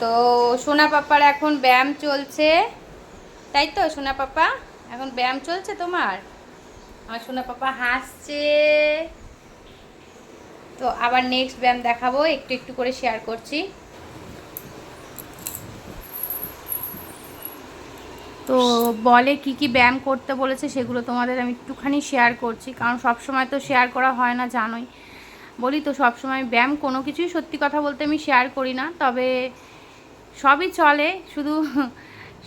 তো সোনা পাপার এখন ব্যায়াম চলছে। তাই তো সোনা পাপা? এখন ব্যায়াম চলছে তোমার? আমার সোনা পাপা হাসছে। তো আবার নেক্সট ব্যায়াম দেখাবো, একটু একটু করে শেয়ার করছি। তো বলে কি কি ব্যায়াম করতে বলেছে সেগুলো তোমাদের আমি একটুখানি শেয়ার করছি, কারণ সব সময় তো শেয়ার করা হয় না, জানোই। বলি তো সব সময় ব্যায়াম কোনো কিছুই সত্যি কথা বলতে আমি শেয়ার করি না, তবে সবই চলে, শুধু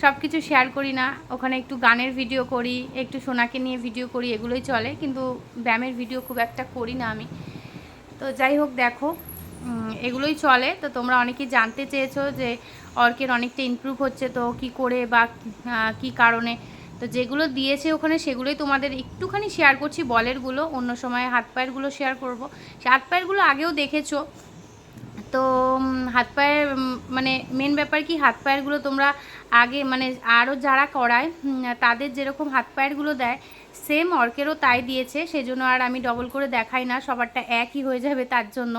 সব কিছু শেয়ার করি না। ওখানে একটু গানের ভিডিও করি, একটু সোনাকে নিয়ে ভিডিও করি, এগুলোই চলে। কিন্তু ব্যায়ামের ভিডিও খুব একটা করি না আমি। তো যাই হোক, দেখো এগুলোই চলে। তো তোমরা অনেকেই জানতে চেয়েছো যে অর্কের অনেকটা ইমপ্রুভ হচ্ছে, তো কি করে বা কি কারণে? তো যেগুলো দিয়েছে ওখানে, সেগুলোই তোমাদের একটুখানি শেয়ার করছি বলেরগুলো। অন্য সময় হাত পায়েরগুলো শেয়ার করব। হাত পায়েরগুলো আগেও দেখেছ। তো হাত পায়ের মানে মেন ব্যাপার কি, হাত পায়েরগুলো তোমরা আগে মানে আরও যারা করায় তাদের যেরকম হাত পায়েরগুলো দেয় সেম অর্কেরও তাই দিয়েছে, সেজন্য আর আমি ডবল করে দেখাই না, সবারটা একই হয়ে যাবে তার জন্য।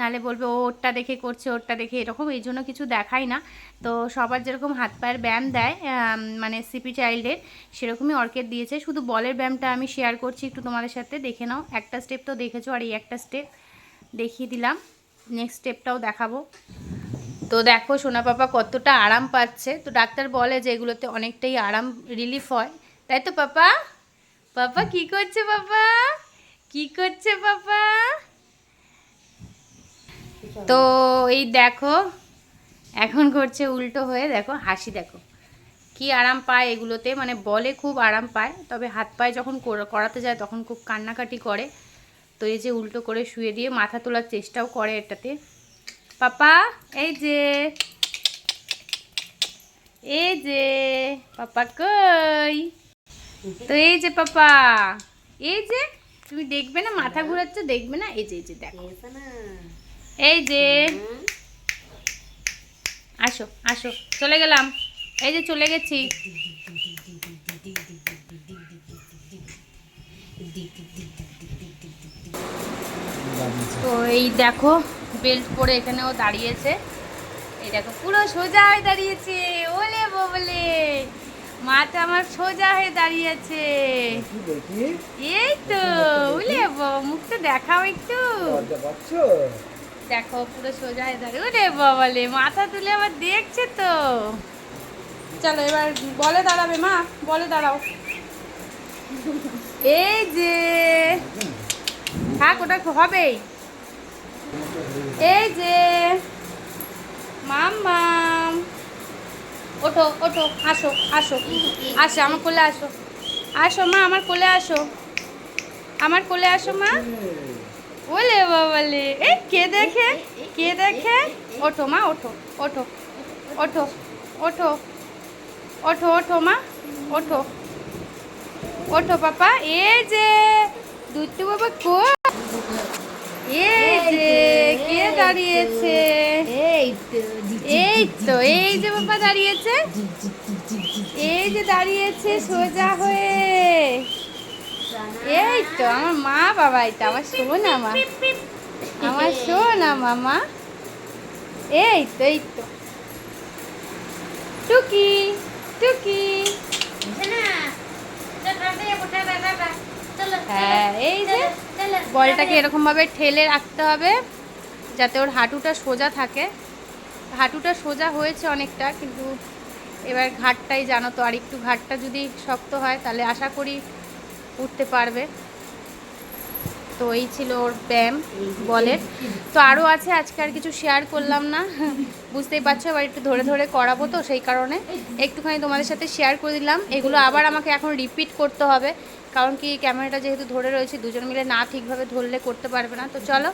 নালে বলবে, ও, ওরটা দেখে করছে, ওরটা দেখে, এরকম, এই জন্য কিছু দেখাই না। তো সবার যেরকম হাত পায়ের ব্যায়াম দেয় মানে সিপি চাইল্ডের সেরকমই অর্কের দিয়েছে। শুধু বলের ব্যায়ামটা আমি শেয়ার করছি, একটু তোমাদের সাথে দেখে নাও। একটা স্টেপ তো দেখেছ, আর এই একটা স্টেপ দেখিয়ে দিলাম। নেক্সট স্টেপটাও দেখাবো। তো দেখো, সোনা পাপা কতটা আরাম পাচ্ছে। তো ডাক্তার বলে যে এগুলোতে অনেকটাই আরাম রিলিফ হয়। তাই তো পাপা? পাপা কি করছে পাপা? কি করছে পাপা? তো এই দেখো, এখন করছে উল্টো হয়ে দেখো, হাসি দেখো। কি আরাম পায় এগুলোতে মানে বলে খুব আরাম পায়, তবে হাত পায়ে যখন করাতে যায় তখন খুব কান্নাকাটি করে। তো এই যে উল্টো করে শুয়ে দিয়ে মাথা তোলার চেষ্টাও করে এটাতে। পাপা এই যে। এই যে পাপা কই? তো এই যে পাপা এই যে তুমি দেখবে না মাথা ঘুরাচ্ছ দেখবে না? এই যে এই যে দেখো। এই যে। আসো আসো চলে গেলাম। এই যে চলে গেছি। তো এই দেখো বেল্ট পরে এখানেও দাঁড়িয়েছে। এই দেখো পুরো সোজা হয়ে দাঁড়িয়েছে। ওলে বলে মাথা আমার সোজা হয়ে দাঁড়িয়েছে। এই তো উলে মুখটা দেখাও একটু। দেখো পুরো সোজা হয়ে দাঁড়িয়ে ওরে বাবালে মাথা তুলে আবার দেখছে তো। চলো এবার বলে দাঁড়াবে মা বলে দাঁড়াও। এই যে থাক, ওটা হবেই। এই যে মাম মাম ওঠো ওঠো, আসো আসো আসো, আমার কোলে আসো। আসো মা, আমার কোলে আসো। আমার কোলে আসো মা। ওলে বাবালে। এই কে দেখে? কে দেখে? ওঠো মা, ওঠো ওঠো ওঠো ওঠো ওঠো ওঠো মা, ওঠো ওঠো পাপা। এই যে দুধটু বাবা কো এই যে কে দাঁড়িয়েছে এই তো এই যে বাবা দাঁড়িয়েছে এই যে দাঁড়িয়েছে সোজা হয়ে এই তো আমার মা বাবা এটা আমার শোনা মা আমার শোনা মামা এই তো এই তো টুকি টুকি বলটাকে এরকম ভাবে ঠেলে রাখতে হবে যাতে ওর হাঁটুটা সোজা থাকে। হাঁটুটা সোজা হয়েছে অনেকটা, কিন্তু এবার ঘাটটাই জানো তো, আর একটু ঘাটটা যদি শক্ত হয় তাহলে আশা করি উঠতে পারবে। তো এই ছিল ওর ব্যায়াম বলের। তো আরও আছে, আজকে আর কিছু শেয়ার করলাম না। বুঝতেই পারছ, এবার একটু ধরে ধরে করাবো তো, সেই কারণে। একটুখানি তোমাদের সাথে শেয়ার করে দিলাম। এগুলো আবার আমাকে এখন রিপিট করতে হবে। কারণ কি, ক্যামেরাটা যেহেতু ধরে রয়েছে, দুজন মিলে না ঠিকভাবে ধরলে করতে পারবে না। তো চলো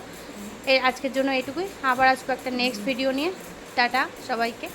এই আজকের জন্য এটুকুই। আবার আসব একটা নেক্সট ভিডিও নিয়ে। টাটা সবাইকে।